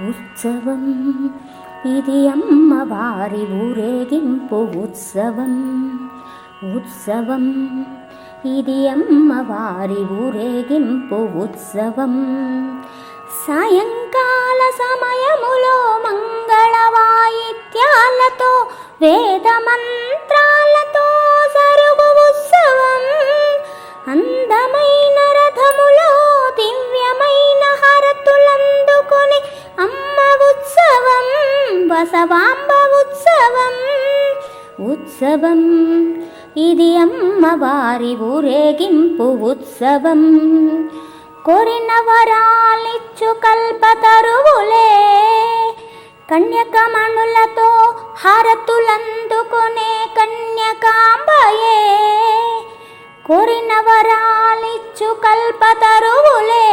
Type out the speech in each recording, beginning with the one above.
ఉత్సవం. ఇది అమ్మవారి ఊరేగింపు ఉత్సవం. ఉత్సవం. ఇది అమ్మవారి ఊరేగింపు ఉత్సవం. సాయంకాల సమయములో మంగళవాయిత్యాలతో వేద మంత్రాలతో జరుగు ఉత్సవం. అందమ బసవాంబ ఉత్సవం ఉత్సవం. ఇది అమ్మవారి ఊరేగింపు ఉత్సవం. కోరిన వరాలిచ్చు కల్పతరువులే కన్యకమణులతో హారతులందుకునే కన్యకాంబయే. కోరిన వరాలిచ్చు కల్పతరువులే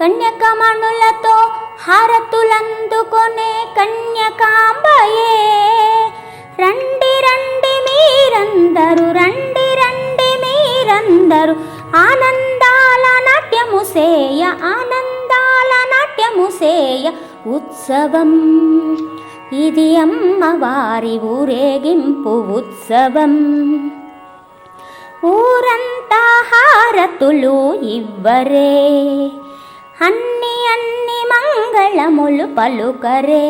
కన్యకమణులతో హారతులందుకొనే కన్యకాంబయే. రండి రండి మీరందరు రండి రండి మీరందరు. ఆనందాల నాట్యము సేయ ఆనందాల నాట్యము సేయ ఉత్సవం. ఇది అమ్మవారి ఊరేగింపు ఉత్సవం. ఊరంతా హారతులు ఇవ్వరే. అన్ని అన్ని మంగళములు పలుకరే.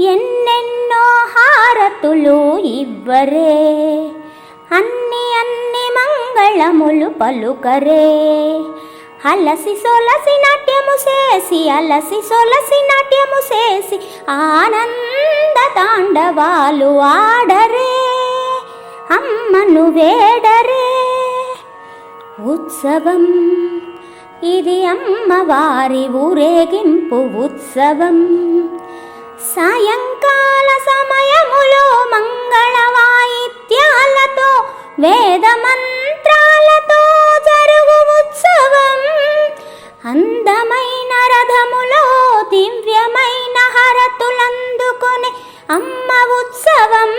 ఎన్నెన్నో హారతులు ఇవ్వరే. అన్ని అన్ని మంగళములు పలుకరే. అలసి సొలసి నాట్యము చేసి అలసి సొలసి నాట్యము చేసి ఆనంద తాండవాలు ఆడరే. అమ్మను వేడరే. ఉత్సవం ఇది అమ్మవారి ఊరేగింపు ఉత్సవం. సాయంకాల సమయములో మంగళ వాయిద్యాలతో వేద మంత్రాలతో జరుగు ఉత్సవం. అందమైన రథములో దివ్యమైన హరతులందుకొని అమ్మ ఉత్సవం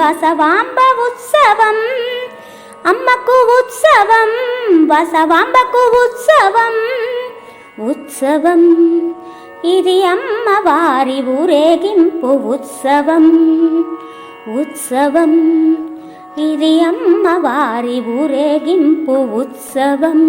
బసవాంబ ఉత్సవం. అమ్మకు ఉత్సవం బసవాంబకు ఉత్సవం. ఉత్సవం ఇది అమ్మవారి ఊరేగింపు ఉత్సవం. ఉత్సవం ఇది అమ్మవారి ఊరేగింపు ఉత్సవం.